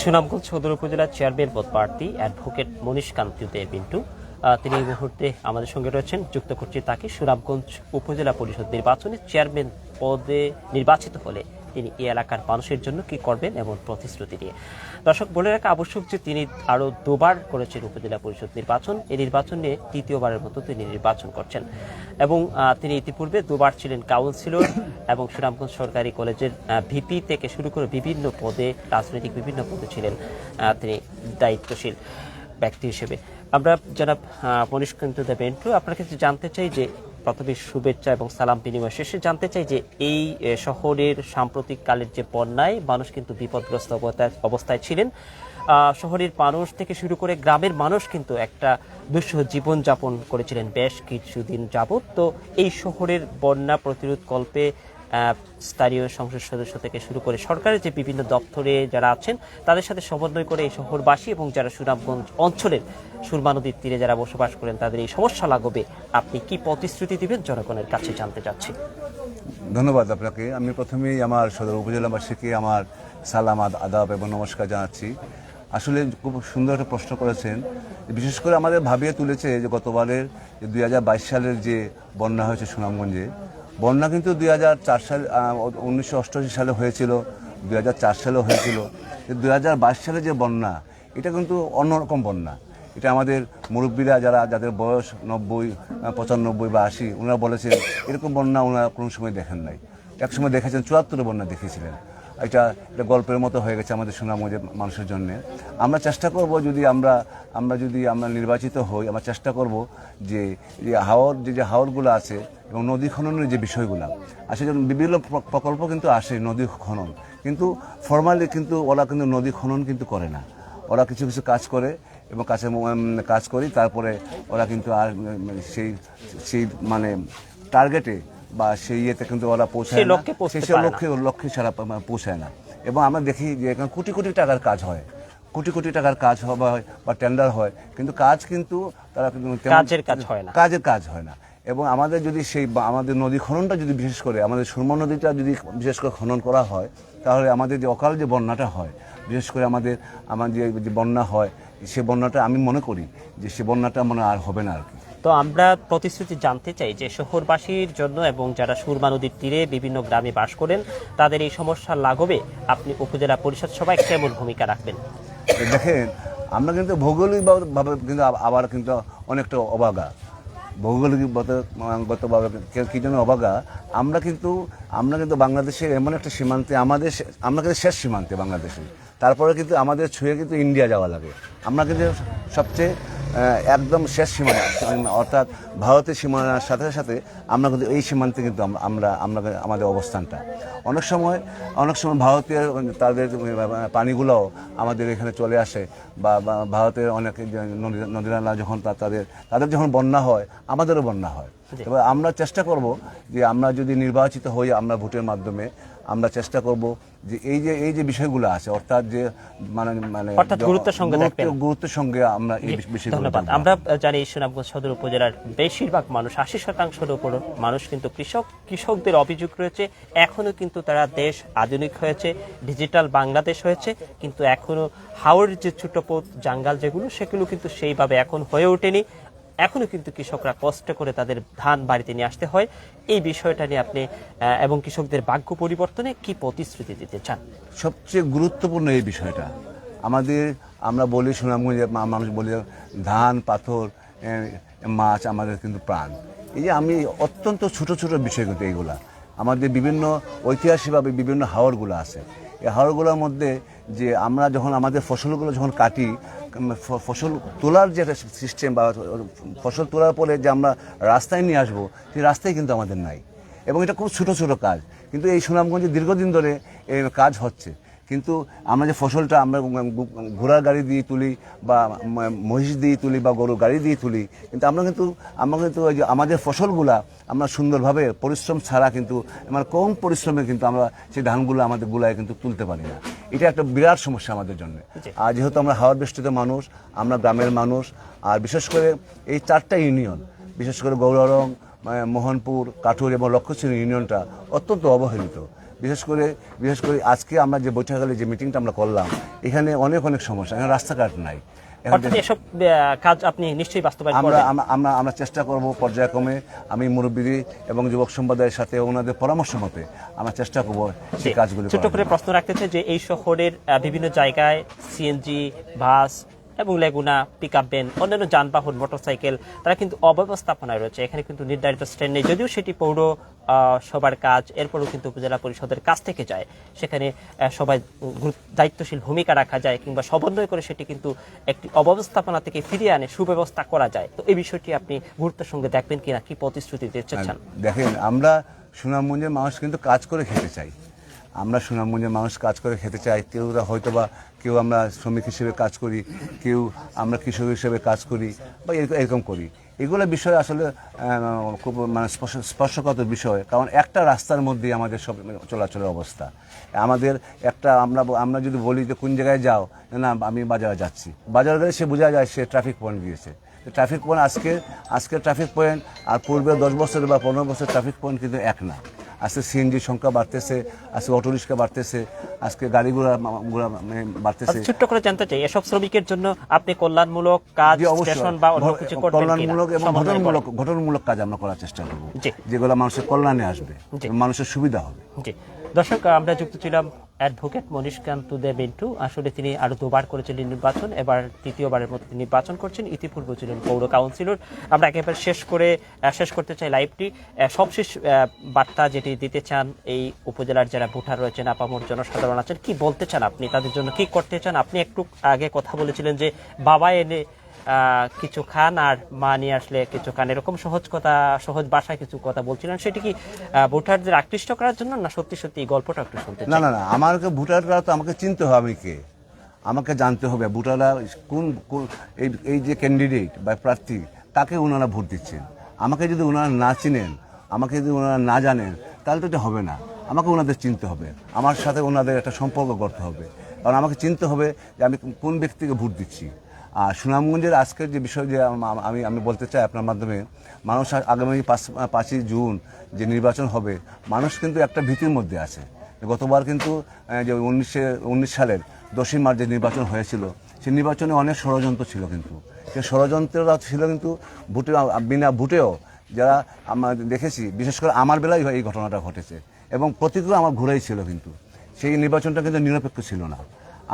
সুনামগঞ্জ সদর উপজেলার চেয়ারম্যান পদ প্রার্থী অ্যাডভোকেট মনীষ কান্তি দে পিন্টু তিনি এই মুহূর্তে আমাদের সঙ্গে রয়েছেন। যুক্ত করছি তাকে সুনামগঞ্জ উপজেলা পরিষদ নির্বাচনে চেয়ারম্যান পদে নির্বাচিত হলে। তিনি এই এলাকার মানুষের জন্য কি করবেন এবং প্রতিশ্রুতি নিয়ে দর্শক, বলে রাখা আবশ্যক যে তিনি আরও দুবার করেছেন উপজেলা পরিষদ নির্বাচন। এই নির্বাচনে তৃতীয়বারের মতো তিনি নির্বাচন করছেন। এবং তিনি ইতিপূর্বে দুবার ছিলেন কাউন্সিলর এবং সুনামগঞ্জ সরকারি কলেজের ভিপি থেকে শুরু করে বিভিন্ন পদে, রাজনৈতিক বিভিন্ন পদে ছিলেন তিনি দায়িত্বশীল ব্যক্তি হিসেবে। আমরা যারা মনীষকান্ত দেবেন্টু আপনার কাছে জানতে চাই যে প্রথমে শুভেচ্ছা এবং সালাম বিনিময় শেষে জানতে চাই যে এই শহরের সাম্প্রতিক কালের যে বন্যায় মানুষ কিন্তু বিপদগ্রস্ত অবস্থায়- ছিলেন। শহরের মানুষ থেকে শুরু করে গ্রামের মানুষ কিন্তু একটা দুঃসহ জীবনযাপন করেছিলেন বেশ কিছুদিন যাবৎ। তো এই শহরের বন্যা প্রতিরোধ কল্পে স্থানীয় সংসদ সদস্য থেকে শুরু করে সরকারের যে বিভিন্ন দপ্তরে যারা আছেন, তাদের সাথে সমন্বয় করে এই শহরবাসী এবং যারা সুনামগঞ্জ অঞ্চলের সুরমা নদীর তীরে যারা বসবাস করেন, তাদের এই সমস্যা লাগবে। আপনি কি প্রতিশ্রুতি দিবেন? জনগণের কাছে জানতে চাচ্ছি। ধন্যবাদ আপনাকে। আমি প্রথমেই আমার সদর উপজেলাবাসীকে আমার সালাম আদাব এবং নমস্কার জানাচ্ছি। আসলে খুব সুন্দর একটা প্রশ্ন করেছেন। বিশেষ করে আমাদের ভাবিয়ে তুলেছে যে গতবারের দুই হাজার বাইশ সালের যে বন্যা হয়েছে সুনামগঞ্জে বন্যা কিন্তু দুই হাজার চার সাল উনিশশো অষ্টআশি সালে হয়েছিল, দুই হাজার চার সালেও হয়েছিল। দুই হাজার বাইশ সালে যে বন্যা, এটা কিন্তু অন্যরকম বন্যা। এটা আমাদের মুরব্বীরা যারা, যাদের বয়স নব্বই পঁচানব্বই বা আশি, ওনারা বলেছেন, এরকম বন্যা ওনারা কোনো সময় দেখেন নাই। এক সময় দেখেছেন, চুয়াত্তর বন্যা দেখেছিলেন এটা এটা গল্পের মতো হয়ে গেছে আমাদের সুনামগঞ্জের মানুষের জন্য। আমরা চেষ্টা করব যদি আমরা আমরা যদি আমরা নির্বাচিত হই, আমরা চেষ্টা করব যে যে হাওর, যে যে হাওরগুলো আছে এবং নদী খননের যে বিষয়গুলো আসলে যেমন বিভিন্ন প্রকল্প কিন্তু আসে নদী খনন। কিন্তু ফর্মালি কিন্তু ওরা কিন্তু নদী খনন কিন্তু করে না। ওরা কিছু কিছু কাজ করে এবং কাছে কাজ করি, তারপরে ওরা কিন্তু আর সেই সেই মানে টার্গেটে বা সেই ইয়েতে কিন্তু ওরা পৌঁছায় সেই। লক্ষ্যে পৌঁছতে সেই- সেই পারে না। লক্ষ্যে লক্ষ্যে ছাড়া পা- পৌঁছায় না এবং আমরা দেখি যে এখানে কোটি কোটি টাকার কাজ হয় কোটি কোটি টাকার কাজ হয় বা টেন্ডার হয় কিন্তু কাজ কিন্তু তারা কিন্তু তেমন- কাজের কাজ হয় না। কাজের কাজ হয় না এবং আমাদের যদি সেই বা আমাদের নদী খননটা যদি বিশেষ করে আমাদের সুরমা নদীটা যদি বিশেষ করে খনন করা হয় তাহলে আমাদের যে অকাল যে বন্যাটা হয় বিশেষ করে আমাদের আমাদের যে- যে বন্যা হয় সে বন্যাটা আমি মনে করি যে সে বন্যাটা মনে আর হবে না আর কি তো আমরা প্রতিশ্রুতি জানতে চাই যে শহরবাসীর জন্য এবং যারা সুরমা নদীর তীরে বিভিন্ন গ্রামে বাস করেন, তাদের এই সমস্যা লাগবে আপনি উপজেলা পরিষদ সভায় কেমন ভূমিকা রাখবেন? দেখেন, আমরা কিন্তু ভৌগোলিকভাবে কিন্তু আবার কিন্তু অনেকটা অবাগা। ভৌগোলিকগতভাবে কে- জন্য অবাগা? আমরা কিন্তু আমরা কিন্তু বাংলাদেশের এমন একটা সীমান্তে, আমাদের আমরা কিন্তু শেষ সীমান্তে বাংলাদেশে। তারপরে কিন্তু আমাদের ছুঁয়ে কিন্তু ইন্ডিয়া যাওয়া লাগে। আমরা কিন্তু সবচেয়ে একদম শেষ সীমানা অর্থাৎ ভারতের সীমানার সাথে সাথে আমরা কিন্তু এই সীমান্তে কিন্তু আমরা আমরা আমাদের অবস্থানটা। অনেক সময় অনেক সময় ভারতের তাদের পানিগুলোও আমাদের এখানে চলে আসে বা বা ভারতের অনেক নদী- নদীনালা যখন তাদের তাদের যখন বন্যা হয় আমাদেরও বন্যা হয়। এবার আমরা চেষ্টা করব যে আমরা যদি নির্বাচিত হই আমরা ভোটের মাধ্যমে আমরা চেষ্টা করব যে এই যে এই যে বিষয়গুলো আছে অর্থাৎ যে মানে মানে অর্থাৎ গুরুত্বের সঙ্গে গুরুত্ব- গুরুত্বের সঙ্গে আমরা এই বিষ- বিষয়গুলো ধন্যবাদ। আমরা জানি সুনামগঞ্জ সদর উপজেলার বেশিরভাগ মানুষ আশি শতাংশের উপর মানুষ কিন্তু কৃষক কৃষকদের অভিযোগ রয়েছে এখনও কিন্তু তারা দেশ আধুনিক হয়েছে ডিজিটাল বাংলাদেশ হয়েছে কিন্তু এখনও হাওড়ের যে ছোট পথ জাঙ্গাল যেগুলো সেগুলো কিন্তু সেইভাবে এখন হয়ে ওঠেনি। এখনও কিন্তু কৃষকরা কষ্ট করে তাদের ধান বাড়িতে নিয়ে আসতে হয়। এই বিষয়টা নিয়ে আপনি এবং কৃষকদের ভাগ্য পরিবর্তনে কি প্রতিশ্রুতি দিতে চান? সবচেয়ে গুরুত্বপূর্ণ এই বিষয়টা। আমাদের, আমরা বলি সুনামগঞ্জে মানুষ বলি ধান, পাথর মাছ আমাদের কিন্তু প্রাণ। এই যে আমি অত্যন্ত ছোট ছোট বিষয় কিন্তু এইগুলা। আমাদের বিভিন্ন ঐতিহাসিকভাবে বিভিন্ন হাওরগুলো আছে। এই হাওরগুলোর মধ্যে যে আমরা যখন আমাদের ফসলগুলো যখন কাটি ফসল তোলার যে সিস্টেম বা ফসল তোলার পরে যে আমরা রাস্তায় নিয়ে আসব সেই রাস্তায় কিন্তু আমাদের নাই। এবং এটা খুব ছোটো ছোটো কাজ। কিন্তু এই সুনামগঞ্জে দীর্ঘদিন ধরে এই কাজ হচ্ছে। কিন্তু আমরা যে ফসলটা আমরা ঘোড়ার গাড়ি দিয়ে তুলি বা মহিষ দিয়ে তুলি বা গরুর গাড়ি দিয়ে তুলি, কিন্তু আমরা কিন্তু আমরা কিন্তু ওই যে আমাদের ফসলগুলা আমরা সুন্দরভাবে পরিশ্রম ছাড়া কিন্তু মানে কম পরিশ্রমে কিন্তু আমরা সেই ধানগুলো আমাদের গুলায় কিন্তু তুলতে পারি না। এটা একটা বিরাট সমস্যা আমাদের জন্য। আর যেহেতু আমরা হাওয়ার বৃষ্টিতে মানুষ আমরা গ্রামের মানুষ আর বিশেষ করে এই চারটা ইউনিয়ন বিশেষ করে গৌররং মোহনপুর কাঠুর এবং লক্ষ্যশ্রী ইউনিয়নটা অত্যন্ত অবহেলিত। বিশেষ করে বিশেষ করে আজকে আমরা যে বৈঠকালে যে মিটিংটা আমরা করলাম এখানে অনেক অনেক সমস্যা এখানে রাস্তাঘাট নাই। অর্থাৎ এসব কাজ আপনি নিশ্চয়ই বাস্তবায়ন আমরা আমরা- আমরা চেষ্টা করব পর্যায়ক্রমে আমি মুরব্বী এবং যুবক সম্প্রদায়ের সাথে ওনাদের পরামর্শ মতে আমরা চেষ্টা করব সেই কাজগুলো ছোট করে। প্রশ্ন রাখতেছে যে এই শহরের বিভিন্ন জায়গায় সিএনজি বাস এবং লেগুনা পিক আপ ভ্যান অন্যান্য যানবাহন মোটরসাইকেল তারা কিন্তু অব্যবস্থাপনায় রয়েছে। এখানে কিন্তু নির্ধারিত স্ট্যান্ড নেই। যদিও সেটি পৌর সবার কাজ এরপরও কিন্তু উপজেলা পরিষদের কাছ থেকে যায়। সেখানে সবাই দায়িত্বশীল ভূমিকা রাখা যায় কিংবা সমন্বয় করে সেটি কিন্তু একটি অব্যবস্থাপনা থেকে ফিরিয়ে আনে সুব্যবস্থা করা যায়। তো এই বিষয়টি আপনি গুরুত্বের সঙ্গে দেখবেন কিনা কি প্রতিশ্রুতি দিতে চান? দেখেন আমরা সুনামগঞ্জের মানুষ কিন্তু কাজ করে খেতে চাই। আমরা সুনামগঞ্জের মানুষ কাজ করে খেতে চাই, কেউ হয়তো বা কেউ আমরা শ্রমিক হিসেবে কাজ করি, কেউ আমরা কৃষক হিসেবে কাজ করি বা এরকম- করি। এগুলো বিষয় আসলে খুব মানে স্পর্শ- স্পর্শকাতর বিষয়, কারণ একটা রাস্তার মধ্যেই আমাদের সব চলাচলের অবস্থা। আমাদের একটা আমরা আমরা যদি বলি যে কোন জায়গায় যাও, না আমি বাজারে যাচ্ছি। বাজারে গেলে সে বোঝা যায় সে ট্রাফিক পয়েন্ট দিয়েছে। ট্রাফিক পয়েন্ট আজকে আজকে ট্রাফিক পয়েন্ট আর পূর্বে দশ বছর বা পনেরো বছর ট্রাফিক পয়েন্ট কিন্তু এক না। আজকে সিএনজির সংখ্যা বাড়তেছে আজকে অটো রিক্সা বাড়তেছে আজকে গাড়ি ঘোড়া মানে বাড়তেছে। ছোট্ট করে জানতে চাই এসব শ্রমিকের জন্য আপনি কল্যাণমূলক কাজ। স্টেশন বা অন্য কিছু করবেন কল্যাণমূলক এবং। ঘটনমূলক ঘটনমূলক কাজ আমরা করার চেষ্টা করব যেগুলো মানুষের কল্যাণে আসবে মানুষের সুবিধা হবে। জি। দর্শক আমরা যুক্ত ছিলাম অ্যাডভোকেট মনীষকান্ত দে মিন্টু। আসলে তিনি আরও দুবার করেছিলেন নির্বাচন, এবার তৃতীয়বারের মতো তিনি নির্বাচন করছেন। ইতিপূর্বে ছিলেন পৌর কাউন্সিলর। আমরা একেবারে শেষ করে শেষ করতে চাই লাইভটি। সবশেষ বার্তা যেটি দিতে চান এই উপজেলার যারা ভোটার রয়েছেন, আপামর জনসাধারণ আছেন, কি বলতে চান আপনি? তাদের জন্য কি করতে চান? আপনি একটু আগে কথা বলেছিলেন যে বাবা এনে কিছু খান আর মা নিয়ে আসলে কিছু খান। এরকম সহজ কথা সহজ ভাষায় কিছু কথা বলছিলেন। সেটি কি ভোটারদের আকৃষ্ট করার জন্য না সত্যি সত্যি এই গল্পটা একটু শুনতে না না না আমাকে ভোটাররা তো আমাকে চিনতে হবে কে? আমাকে জানতে হবে ভোটাররা কোন কোন- এই এই যে ক্যান্ডিডেট বা প্রার্থী তাকে ওনারা ভোট দিচ্ছেন? আমাকে যদি ওনারা না চিনেন আমাকে যদি ওনারা না জানেন তাহলে তো এটা হবে না। আমাকে ওনাদের চিনতে হবে। আমার সাথে ওনাদের একটা সম্পর্ক করতে হবে। কারণ আমাকে চিনতে হবে যে আমি কোন ব্যক্তিকে ভোট দিচ্ছি। আর সুনামগঞ্জের আজকের যে বিষয় যে আমি আমি বলতে চাই আপনার মাধ্যমে, মানুষ আগামী পাঁচ পাঁচই জুন যে নির্বাচন হবে, মানুষ কিন্তু একটা ভীতির মধ্যে আছে। গতবার কিন্তু যে উনিশে উনিশ সালের দশই মার্চ যে নির্বাচন হয়েছিল সেই নির্বাচনে অনেক ষড়যন্ত্র ছিল কিন্তু। সেই ষড়যন্ত্রটা ছিল কিন্তু ভোটে বিনা ভোটেও যারা আমরা দেখেছি, বিশেষ করে আমার বেলায় এই ঘটনাটা ঘটেছে। এবং প্রতিক্রিয়া আমার ঘুরেই ছিল কিন্তু। সেই নির্বাচনটা কিন্তু নিরপেক্ষ ছিল না।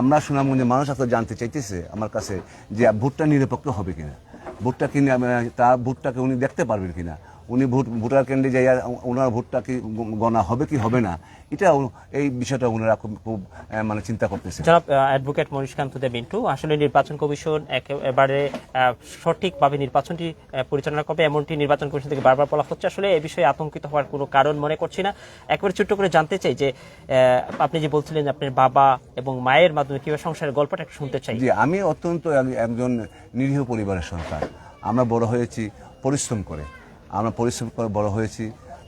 আমরা সুনামগঞ্জের মানুষ আসলে জানতে চাইতেছে আমার কাছে যে ভোটটা নিরপেক্ষ হবে কিনা। ভোটটা কিনে তার ভোটটাকে উনি দেখতে পারবেন কিনা। উনি ভোট ভোটার কেন্দ্রে যাই ওনার ভোটটা কি গণা হবে কি হবে না? এটা এই বিষয়টা ওনারা খুব মানে চিন্তা করতেছে জনাব অ্যাডভোকেট মনীষকান্ত দে মিন্টু আসলে নির্বাচন কমিশন একেবারে সঠিকভাবে নির্বাচনটি পরিচালনা করবে এমনটি নির্বাচন কমিশন থেকে বারবার বলা হচ্ছে। আসলে এ বিষয়ে আতঙ্কিত হওয়ার কোনো কারণ মনে করছি না। একবারে ছোট্ট করে জানতে চাই যে আপনি যে বলছিলেন যে আপনার বাবা এবং মায়ের মাধ্যমে কীভাবে সংসারের গল্পটা একটু শুনতে চাই। জি আমি অত্যন্ত একজন নিরীহ পরিবারের সন্তান। আমরা বড় হয়েছি পরিশ্রম করে। আমরা পরিশ্রম করে বড় হয়েছি।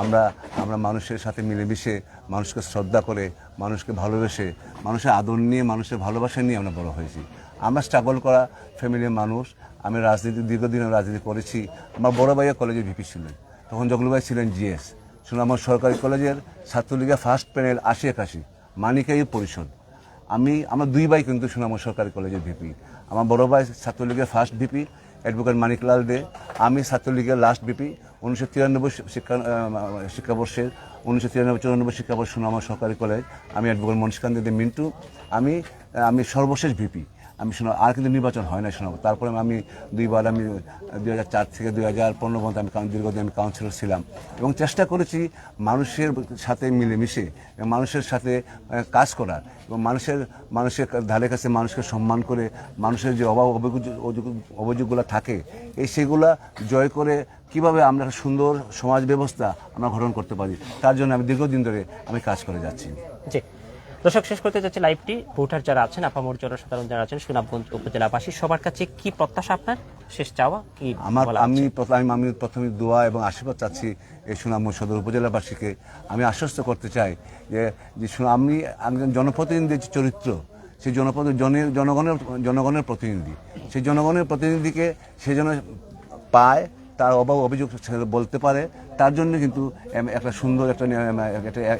আমরা আমরা মানুষের সাথে মিলেমিশে, মানুষকে শ্রদ্ধা করে, মানুষকে ভালোবেসে, মানুষের আদর নিয়ে, মানুষের ভালোবাসা নিয়ে আমরা বড় হয়েছি। আমরা স্ট্রাগল করা ফ্যামিলির মানুষ। আমি রাজনীতি, দীর্ঘদিন রাজনীতি করেছি। আমার বড় ভাইয়া কলেজে ভিপি ছিলেন। তখন জগলু ভাই ছিলেন জিএস সুনামগঞ্জ সরকারি কলেজের ছাত্রলীগের ফার্স্ট প্যানেল আশি একাশি, মানিকাই পরিষদ। আমি, আমার দুই ভাই কিন্তু সুনামগঞ্জ সরকারি কলেজের ভিপি আমার বড় ভাই ছাত্রলীগের first VP advocate Maniklal De. আমি ছাত্রলীগের লাস্ট বিপি উনিশশো তিরানব্বই শিক্ষা শিক্ষাবর্ষের উনিশশো তিরানব্বই চুরানব্বই শিক্ষাবর্ষ আমার সরকারি কলেজ আমি অ্যাডভোকেট মনীষকান্তি মিন্টু, আমি আমি সর্বশেষ ভিপি আমি শোনা আর কিন্তু নির্বাচন হয় না শোনাবো। তারপরে আমি দুইবার আমি দুই হাজার চার থেকে দুই হাজার পনেরো পর্যন্ত আমি দীর্ঘদিন আমি কাউন্সিলর ছিলাম। এবং চেষ্টা করেছি মানুষের সাথে মিলেমিশে মানুষের সাথে কাজ করার। এবং মানুষের মানুষের ধারে কাছে মানুষকে সম্মান করে, মানুষের যে অভাব অভিযোগ, অভিযোগগুলো থাকে, এই সেগুলা জয় করে কীভাবে আমরা একটা সুন্দর সমাজ ব্যবস্থা আমরা গঠন করতে পারি, তার জন্য আমি দীর্ঘদিন ধরে আমি কাজ করে যাচ্ছি। জি। দর্শক শেষ করতে যাচ্ছে লাইভটি। ভোটার যারা আছেন আপামর জনসাধারণ যারা আছেন সুনামগঞ্জ উপজেলাবাসী সবার কাছে কি প্রত্যাশা আপনার? শেষ চাওয়া কি আমার আমি আমি আমি প্রথমে দোয়া এবং আশীর্বাদ চাচ্ছি এই সুনামগঞ্জ সদর উপজেলাবাসীকে। আমি আশ্বস্ত করতে চাই যে যে আমি একজন জনপ্রতিনিধির যে চরিত্র সেই জনপ্রতি জনের জনগণের জনগণের প্রতিনিধি সেই জনগণের প্রতিনিধিকে সে যেন পায় তার অভাব অভিযোগ বলতে পারে। তার জন্য কিন্তু একটা সুন্দর একটা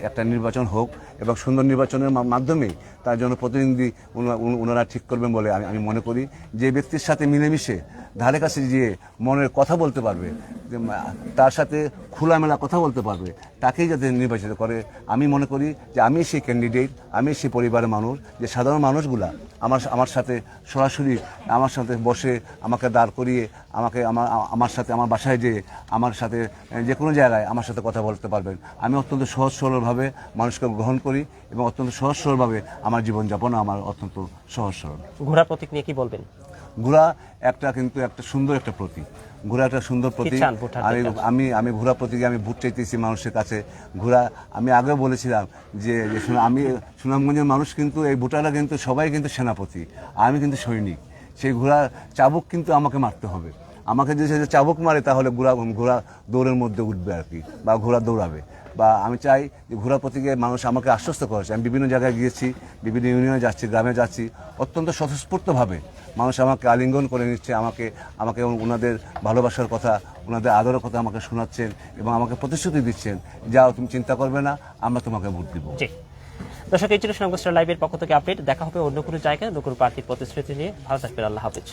একটা নির্বাচন হোক এবং সুন্দর নির্বাচনের মাধ্যমেই তার জন্য প্রতিনিধি ওনারা ঠিক করবেন বলে আমি আমি মনে করি। যে ব্যক্তির সাথে মিলেমিশে ধারে কাছে গিয়ে মনের কথা বলতে পারবে তার সাথে খোলামেলা কথা বলতে পারবে, তাকেই যাতে নির্বাচিত করে। আমি মনে করি যে আমি সেই ক্যান্ডিডেট আমি সেই পরিবারের মানুষ, যে সাধারণ মানুষগুলা আমার আমার সাথে সরাসরি, আমার সাথে বসে আমাকে দাঁড় করিয়ে, আমাকে, আমার আমার সাথে আমার বাসায় যেয়ে আমার সাথে যে কোনো জায়গায় আমার সাথে কথা বলতে পারবেন। আমি অত্যন্ত সহজ সরলভাবে মানুষকে গ্রহণ করি এবং অত্যন্ত সহজ সরলভাবে আমার জীবনযাপন আমার অত্যন্ত সহজ সরল। ঘোড়া প্রতীক নিয়ে কি বলবেন? ঘোড়া একটা কিন্তু একটা সুন্দর একটা প্রতীক। ঘোড়া একটা সুন্দর প্রতীক। আমি আমি আমি ঘোড়া প্রতীকে আমি ভোট চাইতেছি মানুষের কাছে। ঘোড়া আমি আগেও বলেছিলাম যে যে আমি সুনামগঞ্জের মানুষ কিন্তু এই ভোটাররা কিন্তু সবাই কিন্তু সেনাপতি। আমি কিন্তু সৈনিক। সেই ঘোড়া চাবুক কিন্তু আমাকে মারতে হবে। আমাকে যদি সে চাবুক মারে, তাহলে ঘোড়া ঘোড়া দৌড়ের মধ্যে উঠবে আর কি, বা ঘোড়া দৌড়াবে। বা আমি চাই যে ঘোড়া প্রতীকে মানুষ আমাকে আশ্বস্ত করেছে আমি বিভিন্ন জায়গায় গিয়েছি, বিভিন্ন ইউনিয়নে যাচ্ছি, গ্রামে যাচ্ছি, অত্যন্ত স্বতঃস্ফূর্তভাবে মানুষ আমাকে আলিঙ্গন করে নিচ্ছে, আমাকে আমাকে ওনাদের ভালোবাসার কথা ওনাদের আদরের কথা আমাকে শোনাচ্ছেন এবং আমাকে প্রতিশ্রুতি দিচ্ছেন, যাও, তুমি চিন্তা করবে না, আমরা তোমাকে ভোট দিব। দর্শক, এই ছিল সুনামগঞ্জ লাইভের পক্ষ থেকে আপডেট। দেখা হবে অন্য কোনো জায়গায়, অন্য কোনো প্রার্থীর প্রতিশ্রুতি নিয়ে। ভালো থাকবেন, আল্লাহ হাফিজ।